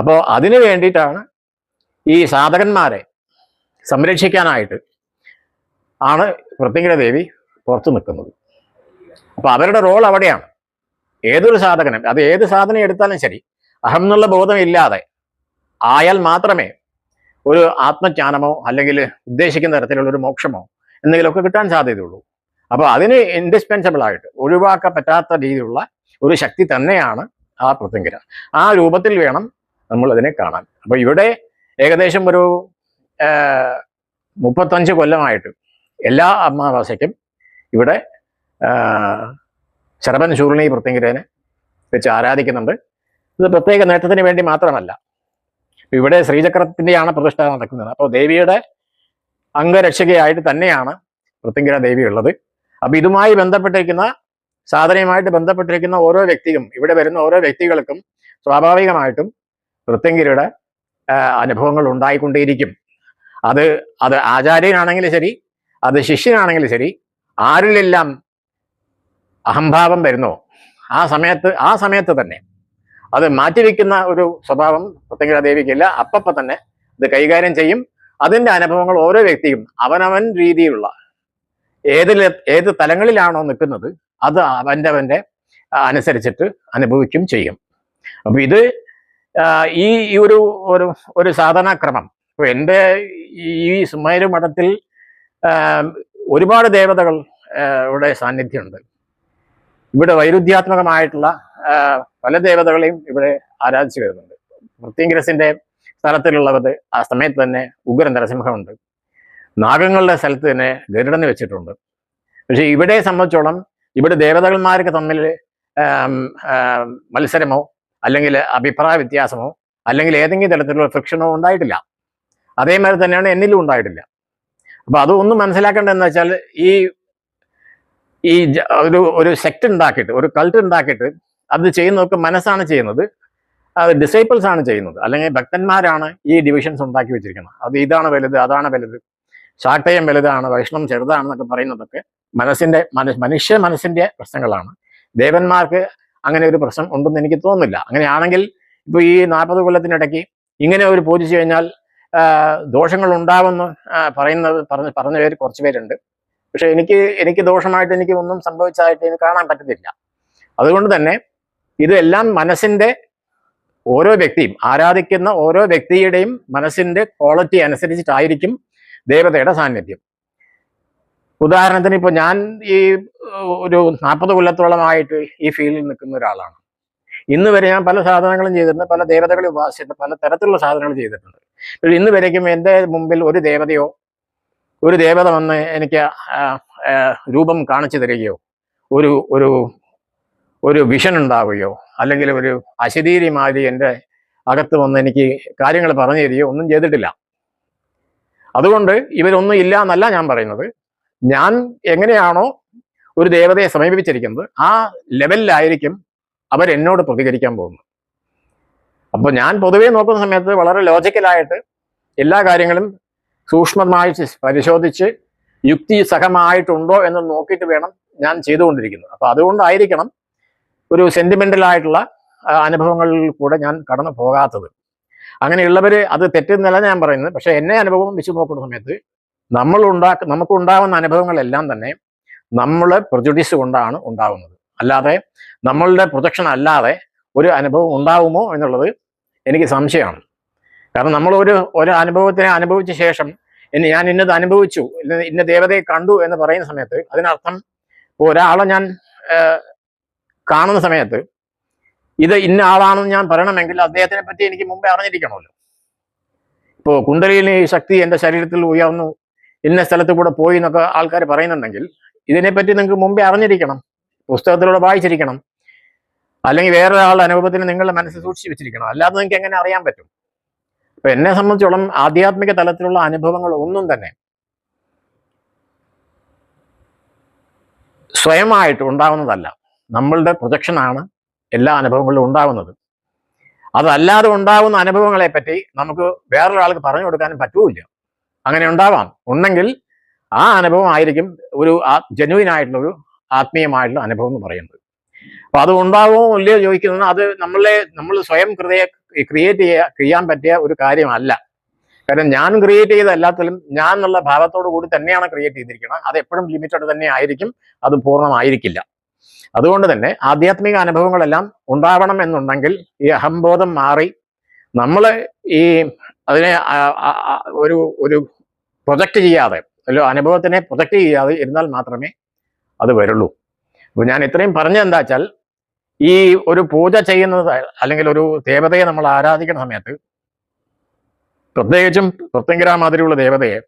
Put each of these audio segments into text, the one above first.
അപ്പോൾ അതിനു വേണ്ടിയിട്ടാണ് ഈ സാധകന്മാരെ സംരക്ഷിക്കാനായിട്ട് ആണ് പ്രത്യങ്കര ദേവി പുറത്തു നിൽക്കുന്നത്. അപ്പോൾ അവരുടെ റോൾ അവിടെയാണ്. ഏതൊരു സാധകനും അത് ഏത് സാധനം എടുത്താലും ശരി അഹം എന്നുള്ള ബോധം ഇല്ലാതെ ആയാൽ മാത്രമേ ഒരു ആത്മജ്ഞാനമോ അല്ലെങ്കിൽ ഉദ്ദേശിക്കുന്ന തരത്തിലുള്ള ഒരു മോക്ഷമോ എന്തെങ്കിലുമൊക്കെ കിട്ടാൻ സാധ്യതയുള്ളൂ. അപ്പോൾ അതിന് ഇൻഡിസ്പെൻസബിൾ ആയിട്ട് ഒഴിവാക്കാൻ പറ്റാത്ത രീതിയിലുള്ള ഒരു ശക്തി തന്നെയാണ് ആ പ്രത്യങ്കര ആ രൂപത്തിൽ വേണം നമ്മൾ അതിനെ കാണാം അപ്പോൾ ഇവിടെ ഏകദേശം ഒരു മുപ്പത്തഞ്ച് കൊല്ലമായിട്ട് എല്ലാ അമാവാസയ്ക്കും ഇവിടെ ശരഭൻ ശൂർണി പ്രത്യങ്കിരനെ വെച്ച് ആരാധിക്കുന്നുണ്ട്. ഇത് പ്രത്യേക നേട്ടത്തിന് വേണ്ടി മാത്രമല്ല ഇവിടെ ശ്രീചക്രത്തിന്റെയാണ് പ്രതിഷ്ഠ നടക്കുന്നത്. അപ്പോൾ ദേവിയുടെ അംഗരക്ഷകയായിട്ട് തന്നെയാണ് പ്രത്യങ്കിര ദേവി ഉള്ളത്. അപ്പൊ ഇതുമായി ബന്ധപ്പെട്ടിരിക്കുന്ന സാധനയുമായിട്ട് ബന്ധപ്പെട്ടിരിക്കുന്ന ഓരോ വ്യക്തിയും ഇവിടെ വരുന്ന ഓരോ വ്യക്തികൾക്കും സ്വാഭാവികമായിട്ടും പ്രത്യങ്കിരയുടെ ആ, അനുഭവങ്ങൾ ഉണ്ടായിക്കൊണ്ടേയിരിക്കും. അത് അത് ആചാര്യനാണെങ്കിലും ശരി അത് ശിഷ്യനാണെങ്കിലും ശരി ആരിലെല്ലാം അഹംഭാവം വരുന്നോ? ആ സമയത്ത് ആ സമയത്ത് തന്നെ. അത് മാറ്റിവെക്കുന്ന ഒരു സ്വഭാവം പ്രത്യങ്കിര ദേവിക്കില്ല അപ്പപ്പം തന്നെ ഇത് കൈകാര്യം ചെയ്യും. അതിന്റെ അനുഭവങ്ങൾ ഓരോ വ്യക്തിയും അവനവൻ രീതിയിലുള്ള ഏതിൽ ഏത് തലങ്ങളിലാണോ നിൽക്കുന്നത് അത് അവന്റെ അവന്റെ അനുസരിച്ചിട്ട് അനുഭവിക്കും ചെയ്യും. അപ്പോൾ ഇത് ഈ ഒരു ഒരു ഒരു സാധനാക്രമം. ഇപ്പൊ എന്റെ ഈ സുമേരു മഠത്തിൽ ഒരുപാട് ദേവതകൾ ഇവിടെ സാന്നിധ്യമുണ്ട്. ഇവിടെ വൈരുദ്ധ്യാത്മകമായിട്ടുള്ള പല ദേവതകളെയും ഇവിടെ ആരാധിച്ചു വരുന്നുണ്ട്. വൃത്തിങ്കിരസിന്റെ സ്ഥലത്തിലുള്ളത് ആ സമയത്ത് തന്നെ ഉഗ്ര നരസിംഹമുണ്ട്. നാഗങ്ങളുടെ സ്ഥലത്ത് തന്നെ ഗരുഡന്ന് വെച്ചിട്ടുണ്ട്. പക്ഷെ ഇവിടെ സംബന്ധിച്ചോളം ഇവിടെ ദേവതകന്മാർക്ക് തമ്മിൽ മത്സരമോ അല്ലെങ്കിൽ അഭിപ്രായ വ്യത്യാസമോ അല്ലെങ്കിൽ ഏതെങ്കിലും തരത്തിലുള്ള ഫ്രിക്ഷനോ ഉണ്ടായിട്ടില്ല. അതേമാതിരി തന്നെയാണ് എന്നിലും ഉണ്ടായിട്ടില്ല. അപ്പൊ അതൊന്നും മനസ്സിലാക്കേണ്ടതെന്ന് വെച്ചാൽ ഈ ഈ ഒരു ഒരു സെക്ട് ഉണ്ടാക്കിയിട്ട് ഒരു കൾട്ട് ഉണ്ടാക്കിയിട്ട് അത് ചെയ്യുന്നതൊക്കെ മനസ്സാണ് ചെയ്യുന്നത്. അത് ഡിസൈപ്പിൾസ് ആണ് ചെയ്യുന്നത്. അല്ലെങ്കിൽ ഭക്തന്മാരാണ് ഈ ഡിവിഷൻസ് ഉണ്ടാക്കി വെച്ചിരിക്കുന്നത്. അത് ഇതാണ് വലുത് അതാണ് വലുത്. ശാക്തയം വലുതാണ് വൈഷ്ണവം ചെറുതാണെന്നൊക്കെ പറയുന്നതൊക്കെ മനസ്സിന്റെ മനസ് മനുഷ്യ മനസ്സിന്റെ പ്രശ്നങ്ങളാണ്. ദേവന്മാർക്ക് അങ്ങനെ ഒരു പ്രശ്നം ഉണ്ടെന്ന് എനിക്ക് തോന്നുന്നില്ല. അങ്ങനെയാണെങ്കിൽ ഇപ്പൊ ഈ നാൽപ്പത് കൊല്ലത്തിനിടയ്ക്ക് ഇങ്ങനെ ഒരു പൂജിച്ചു കഴിഞ്ഞാൽ ദോഷങ്ങൾ ഉണ്ടാവുമെന്ന് പറയുന്നത് പറഞ്ഞ പറഞ്ഞ പേര് കുറച്ച് പേരുണ്ട്. പക്ഷെ എനിക്ക് എനിക്ക് ദോഷമായിട്ട് എനിക്ക് ഒന്നും സംഭവിച്ചതായിട്ട് എനിക്ക് കാണാൻ പറ്റത്തില്ല. അതുകൊണ്ട് തന്നെ ഇതെല്ലാം മനസ്സിന്റെ ഓരോ വ്യക്തിയും ആരാധിക്കുന്ന ഓരോ വ്യക്തിയുടെയും മനസ്സിന്റെ ക്വാളിറ്റി അനുസരിച്ചിട്ടായിരിക്കും ദേവതയുടെ സാന്നിധ്യം. ഉദാഹരണത്തിന് ഇപ്പൊ ഞാൻ ഈ ഒരു നാൽപ്പത് കൊല്ലത്തോളമായിട്ട് ഈ ഫീൽഡിൽ നിൽക്കുന്ന ഒരാളാണ്. ഇന്ന് വരെ ഞാൻ പല സാധനങ്ങളും ചെയ്തിട്ടുണ്ട് പല ദേവതകളെ ഉപാസിച്ചിട്ടുണ്ട് പല തരത്തിലുള്ള സാധനങ്ങൾ ചെയ്തിട്ടുണ്ട്. പക്ഷെ ഇന്ന് വരേക്കും എന്റെ മുമ്പിൽ ഒരു ദേവതയോ ഒരു ദേവത വന്ന് എനിക്ക് രൂപം കാണിച്ചു തരികയോ ഒരു ഒരു ഒരു വിഷൻ ഉണ്ടാവുകയോ അല്ലെങ്കിൽ ഒരു അശരീരി മാതിരി എന്റെ അകത്ത് വന്ന് എനിക്ക് കാര്യങ്ങൾ പറഞ്ഞു തരികയോ ഒന്നും ചെയ്തിട്ടില്ല. അതുകൊണ്ട് ഇവരൊന്നും ഇല്ല എന്നല്ല ഞാൻ പറയുന്നത്. ഞാൻ എങ്ങനെയാണോ ഒരു ദേവതയെ സമീപിച്ചിരിക്കുന്നത് ആ ലെവലിലായിരിക്കും അവർ എന്നോട് പ്രതികരിക്കാൻ പോകുന്നത്. അപ്പോൾ ഞാൻ പൊതുവേ നോക്കുന്ന സമയത്ത് വളരെ ലോജിക്കലായിട്ട് എല്ലാ കാര്യങ്ങളും സൂക്ഷ്മമായി പരിശോധിച്ച് യുക്തി സഹമായിട്ടുണ്ടോ എന്ന് നോക്കിയിട്ട് വേണം ഞാൻ ചെയ്തുകൊണ്ടിരിക്കുന്നത്. അപ്പോൾ അതുകൊണ്ടായിരിക്കണം ഒരു ആ, അനുഭവങ്ങളിൽ കൂടെ ഞാൻ കടന്നു പോകാത്തത്. അങ്ങനെയുള്ളവർ അത് തെറ്റെന്നല്ല ഞാൻ പറയുന്നത്. പക്ഷേ എന്നെ അനുഭവം വെച്ച് നോക്കുന്ന സമയത്ത് നമ്മൾ ഉണ്ടാക്ക നമുക്ക് ഉണ്ടാവുന്ന അനുഭവങ്ങളെല്ലാം തന്നെ നമ്മളെ പ്രൊജുഡീസ് കൊണ്ടാണ് ഉണ്ടാവുന്നത്. അല്ലാതെ നമ്മളുടെ പ്രൊജക്ഷൻ അല്ലാതെ ഒരു അനുഭവം ഉണ്ടാവുമോ എന്നുള്ളത് എനിക്ക് സംശയമാണ്. കാരണം നമ്മൾ ഒരു ഒരു അനുഭവത്തിനെ അനുഭവിച്ച ശേഷം ഇനി ഞാൻ ഇന്നത് അനുഭവിച്ചു ഇന്ന ദേവതയെ കണ്ടു എന്ന് പറയുന്ന സമയത്ത് അതിനർത്ഥം ഒരാളെ ഞാൻ കാണുന്ന സമയത്ത് ഇത് ഇന്ന ആളാണെന്ന് ഞാൻ പറയണമെങ്കിൽ അദ്ദേഹത്തിനെ പറ്റി എനിക്ക് മുമ്പേ അറിഞ്ഞിരിക്കണമല്ലോ. ഇപ്പോൾ കുണ്ടലിനി ശക്തി എന്റെ ശരീരത്തിൽ ഉയർന്നു ഇന്ന സ്ഥലത്ത് കൂടെ പോയി എന്നൊക്കെ ആൾക്കാർ പറയുന്നുണ്ടെങ്കിൽ ഇതിനെപ്പറ്റി നിങ്ങൾക്ക് മുമ്പേ അറിഞ്ഞിരിക്കണം പുസ്തകത്തിലൂടെ വായിച്ചിരിക്കണം അല്ലെങ്കിൽ വേറൊരാളുടെ അനുഭവത്തിന് നിങ്ങളുടെ മനസ്സിൽ സൂക്ഷിച്ചു വെച്ചിരിക്കണം അല്ലാതെ നിങ്ങൾക്ക് എങ്ങനെ അറിയാൻ പറ്റും? അപ്പൊ എന്നെ സംബന്ധിച്ചോളം ആധ്യാത്മിക തലത്തിലുള്ള അനുഭവങ്ങൾ ഒന്നും തന്നെ സ്വയമായിട്ട് ഉണ്ടാവുന്നതല്ല. നമ്മളുടെ പ്രൊജക്ഷനാണ് എല്ലാ അനുഭവങ്ങളിലും ഉണ്ടാവുന്നത്. അതല്ലാതെ ഉണ്ടാവുന്ന അനുഭവങ്ങളെ പറ്റി നമുക്ക് വേറൊരാൾക്ക് പറഞ്ഞു കൊടുക്കാനും പറ്റൂല അങ്ങനെ ഉണ്ടാവാം. ഉണ്ടെങ്കിൽ ആ അനുഭവം ആയിരിക്കും ഒരു ജനുവിൻ ആയിട്ടുള്ള ഒരു ആത്മീയമായിട്ടുള്ള അനുഭവം എന്ന് പറയുന്നത്. അപ്പൊ അത് ഉണ്ടാവുമോ ഇല്ലയോ ചോദിക്കുന്നത് അത് നമ്മളെ നമ്മൾ സ്വയം ക്രിയ ക്രിയേറ്റ് ചെയ്യാ ചെയ്യാൻ പറ്റിയ ഒരു കാര്യമല്ല. കാരണം ഞാൻ ക്രിയേറ്റ് ചെയ്ത എല്ലാത്തിലും ഞാൻ എന്നുള്ള ഭാവത്തോടു കൂടി തന്നെയാണ് ക്രിയേറ്റ് ചെയ്തിരിക്കുന്നത്. അത് എപ്പോഴും ലിമിറ്റഡ് തന്നെ ആയിരിക്കും അത് പൂർണമായിരിക്കില്ല. അതുകൊണ്ട് തന്നെ ആധ്യാത്മിക അനുഭവങ്ങളെല്ലാം ഉണ്ടാവണം എന്നുണ്ടെങ്കിൽ ഈ അഹംബോധം മാറി നമ്മൾ ഈ അതിനെ ഒരു ഒരു പ്രൊജക്റ്റ് ചെയ്യാതെ അല്ലോ അനുഭവത്തിനെ പ്രൊജക്റ്റ് ചെയ്യാതെ ഇരുന്നാൽ മാത്രമേ അത് വരുള്ളൂ. അപ്പോൾ ഞാൻ ഇത്രയും പറഞ്ഞത് എന്താ വെച്ചാൽ ഈ ഒരു പൂജ ചെയ്യുന്നത് അല്ലെങ്കിൽ ഒരു ദേവതയെ നമ്മൾ ആരാധിക്കുന്ന സമയത്ത് പ്രത്യേകിച്ചും പ്രത്യങ്കരാ മാതിരിയുള്ള ദേവതയെ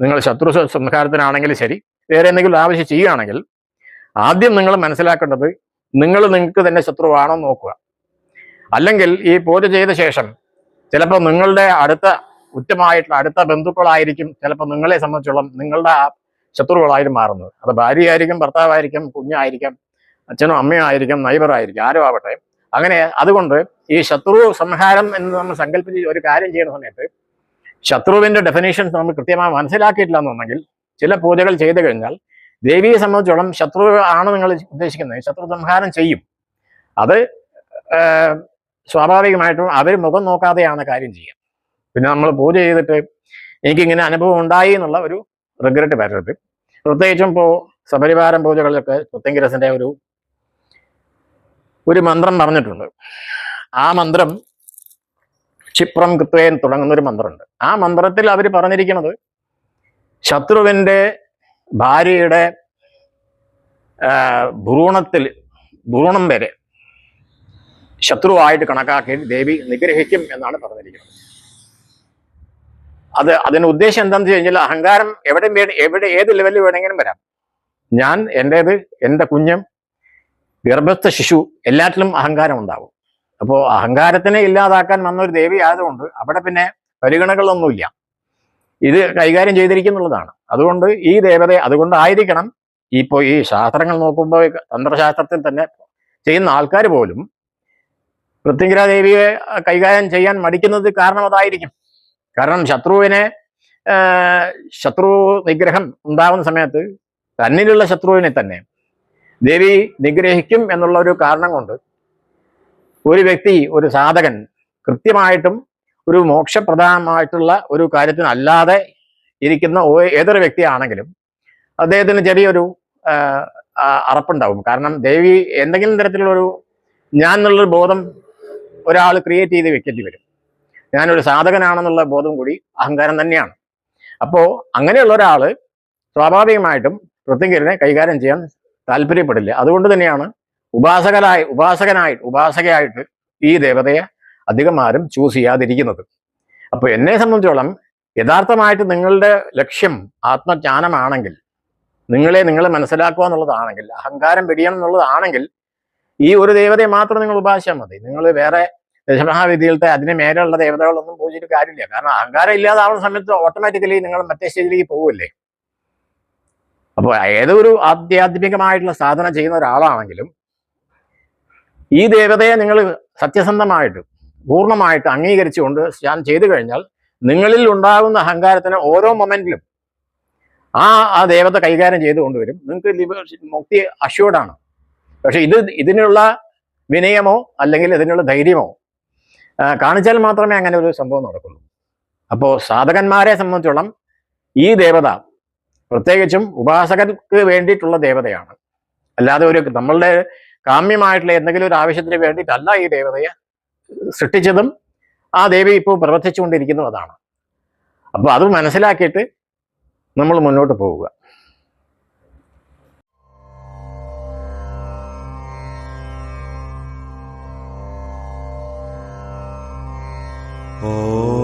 നിങ്ങൾ ശത്രു സംഹാരത്തിനാണെങ്കിലും ശരി വേറെ എന്തെങ്കിലും ആവശ്യം ചെയ്യുകയാണെങ്കിൽ ആദ്യം നിങ്ങൾ മനസ്സിലാക്കേണ്ടത് നിങ്ങൾ നിങ്ങൾക്ക് തന്നെ ശത്രുവാണോ നോക്കുക. അല്ലെങ്കിൽ ഈ പൂജ ചെയ്ത ശേഷം ചിലപ്പോൾ നിങ്ങളുടെ അടുത്ത ഉറ്റമായിട്ടുള്ള അടുത്ത ബന്ധുക്കളായിരിക്കും ചിലപ്പോൾ നിങ്ങളെ സംബന്ധിച്ചോളം നിങ്ങളുടെ ശത്രുക്കളായിട്ട് മാറുന്നത്. അത് ഭാര്യയായിരിക്കും ഭർത്താവായിരിക്കും കുഞ്ഞായിരിക്കും അച്ഛനോ അമ്മയോ ആയിരിക്കും നൈബറായിരിക്കും ആരും ആവട്ടെ. അങ്ങനെ അതുകൊണ്ട് ഈ ശത്രു സംഹാരം എന്ന് നമ്മൾ സങ്കല്പിച്ച് ഒരു കാര്യം ചെയ്യുന്ന സമയത്ത് ശത്രുവിന്റെ ഡെഫിനേഷൻസ് നമ്മൾ കൃത്യമായി മനസ്സിലാക്കിയിട്ടില്ല എന്നുണ്ടെങ്കിൽ ചില പൂജകൾ ചെയ്തു കഴിഞ്ഞാൽ ദേവിയെ സംബന്ധിച്ചോളം ശത്രു ആണ് നിങ്ങൾ ഉദ്ദേശിക്കുന്നത്. ശത്രു സംഹാരം ചെയ്യും. അത് സ്വാഭാവികമായിട്ടും അവർ മുഖം നോക്കാതെയാണ് കാര്യം ചെയ്യുക. പിന്നെ നമ്മൾ പൂജ ചെയ്തിട്ട് എനിക്കിങ്ങനെ അനുഭവം ഉണ്ടായി എന്നുള്ള ഒരു റിഗ്രറ്റ് വരരുത് പ്രത്യേകിച്ചും ഇപ്പോൾ സപരിവാരം പൂജകളിലൊക്കെ കുത്തങ്കിരസിന്റെ ഒരു ഒരു മന്ത്രം പറഞ്ഞിട്ടുണ്ട്. ആ മന്ത്രം ക്ഷിപ്രം കൃത്വേൻ തുടങ്ങുന്ന ഒരു മന്ത്രമുണ്ട്. ആ മന്ത്രത്തിൽ അവർ പറഞ്ഞിരിക്കുന്നത് ശത്രുവിന്റെ ഭാര്യയുടെ ഭ്രൂണത്തിൽ ഭ്രൂണം വരെ ശത്രുവായിട്ട് കണക്കാക്കി ദേവി നിഗ്രഹിക്കും എന്നാണ് പറഞ്ഞിരിക്കുന്നത്. അത് അതിന് ഉദ്ദേശം എന്താണെന്ന് വെച്ച് കഴിഞ്ഞാൽ അഹങ്കാരം എവിടെ എവിടെ ഏത് ലെവലിൽ വേണമെങ്കിലും വരാം. ഞാൻ എന്റെത് എന്റെ കുഞ്ഞും ഗർഭസ്ഥ ശിശു എല്ലാറ്റിലും അഹങ്കാരം ഉണ്ടാവും. അപ്പോൾ അഹങ്കാരത്തിനെ ഇല്ലാതാക്കാൻ വന്നൊരു ദേവി ആയതുകൊണ്ട് അവിടെ പിന്നെ പരിഗണകളൊന്നുമില്ല. ഇത് കൈകാര്യം ചെയ്തിരിക്കുന്നുള്ളതാണ്. അതുകൊണ്ട് ഈ ദേവതയെ അതുകൊണ്ടായിരിക്കണം ഇപ്പോൾ ഈ ശാസ്ത്രങ്ങൾ നോക്കുമ്പോൾ തന്ത്രശാസ്ത്രത്തിൽ തന്നെ ചെയ്യുന്ന ആൾക്കാർ പോലും പൃഥ്വിങ്കര ദേവിയെ കൈകാര്യം ചെയ്യാൻ മടിക്കുന്നത് കാരണം അതായിരിക്കും. കാരണം ശത്രുവിനെ ശത്രു നിഗ്രഹം ഉണ്ടാവുന്ന സമയത്ത് തന്നിലുള്ള ശത്രുവിനെ തന്നെ ദേവി നിഗ്രഹിക്കും എന്നുള്ള ഒരു കാരണം കൊണ്ട് ഒരു വ്യക്തി ഒരു സാധകൻ കൃത്യമായിട്ടും ഒരു മോക്ഷപ്രദമായിട്ടുള്ള ഒരു കാര്യത്തിനല്ലാതെ ഇരിക്കുന്ന ഏതൊരു വ്യക്തിയാണെങ്കിലും അദ്ദേഹത്തിന് ചെറിയൊരു അറപ്പുണ്ടാവും. കാരണം ദേവി എന്തെങ്കിലും തരത്തിലുള്ളൊരു ഞാൻ എന്നുള്ളൊരു ബോധം ഒരാൾ ക്രിയേറ്റ് ചെയ്ത് വെക്കേണ്ടി വരും. ഞാനൊരു സാധകനാണെന്നുള്ള ബോധം കൂടി അഹങ്കാരം തന്നെയാണ്. അപ്പോൾ അങ്ങനെയുള്ള ഒരാൾ സ്വാഭാവികമായിട്ടും പൃഥ്വിങ്കരനെ കൈകാര്യം ചെയ്യാൻ താല്പര്യപ്പെടില്ല. അതുകൊണ്ട് തന്നെയാണ് ഉപാസകരായി ഉപാസകനായിട്ട് ഉപാസകയായിട്ട് ഈ ദേവതയെ അധികം ആരും ചൂസ് ചെയ്യാതിരിക്കുന്നത്. അപ്പോൾ എന്നെ സംബന്ധിച്ചോളം യഥാർത്ഥമായിട്ട് നിങ്ങളുടെ ലക്ഷ്യം ആത്മജ്ഞാനമാണെങ്കിൽ നിങ്ങളെ നിങ്ങൾ മനസ്സിലാക്കുക എന്നുള്ളതാണെങ്കിൽ അഹങ്കാരം പിടിയണം എന്നുള്ളതാണെങ്കിൽ ഈ ഒരു ദേവതയെ മാത്രം നിങ്ങൾ ഉപാസിച്ചാൽ മതി. നിങ്ങൾ വേറെ ദശമഹാവിധിയിലത്തെ അതിന് മേലെയുള്ള ദേവതകളൊന്നും പൂജിച്ചിട്ട് കാര്യമില്ല. കാരണം അഹങ്കാരം ഇല്ലാതാവുന്ന സമയത്ത് ഓട്ടോമാറ്റിക്കലി നിങ്ങൾ മറ്റേ സ്റ്റേജിലേക്ക് പോവില്ലേ അപ്പോൾ ഏതൊരു ആധ്യാത്മികമായിട്ടുള്ള സാധന ചെയ്യുന്ന ഒരാളാണെങ്കിലും ഈ ദേവതയെ നിങ്ങൾ സത്യസന്ധമായിട്ട് പൂർണമായിട്ട് അംഗീകരിച്ചുകൊണ്ട് ഞാൻ ചെയ്തു കഴിഞ്ഞാൽ നിങ്ങളിൽ ഉണ്ടാകുന്ന അഹങ്കാരത്തിന് ഓരോ മൊമെന്റിലും ആ ആ ദേവത കൈകാര്യം ചെയ്തു കൊണ്ടുവരും നിങ്ങൾക്ക് മുക്തി അഷ്യൂർഡാണ് പക്ഷെ ഇത് ഇതിനുള്ള വിനയമോ അല്ലെങ്കിൽ ഇതിനുള്ള ധൈര്യമോ കാണിച്ചാൽ മാത്രമേ അങ്ങനെ ഒരു സംഭവം നടക്കുള്ളൂ. അപ്പോൾ സാധകന്മാരെ സംബന്ധിച്ചോളം ഈ ദേവത പ്രത്യേകിച്ചും ഉപാസകർക്ക് വേണ്ടിയിട്ടുള്ള ദേവതയാണ്. അല്ലാതെ ഒരു നമ്മളുടെ കാമ്യമായിട്ടുള്ള എന്തെങ്കിലും ഒരു ആവശ്യത്തിന് വേണ്ടിയിട്ടല്ല ഈ ദേവതയെ സൃഷ്ടിച്ചതും ആ ദേവി ഇപ്പോൾ പ്രവർത്തിച്ചുകൊണ്ടിരിക്കുന്നു അതാണ്. അപ്പോൾ അത് മനസ്സിലാക്കിയിട്ട് നമ്മൾ മുന്നോട്ട് പോവുക. Oh.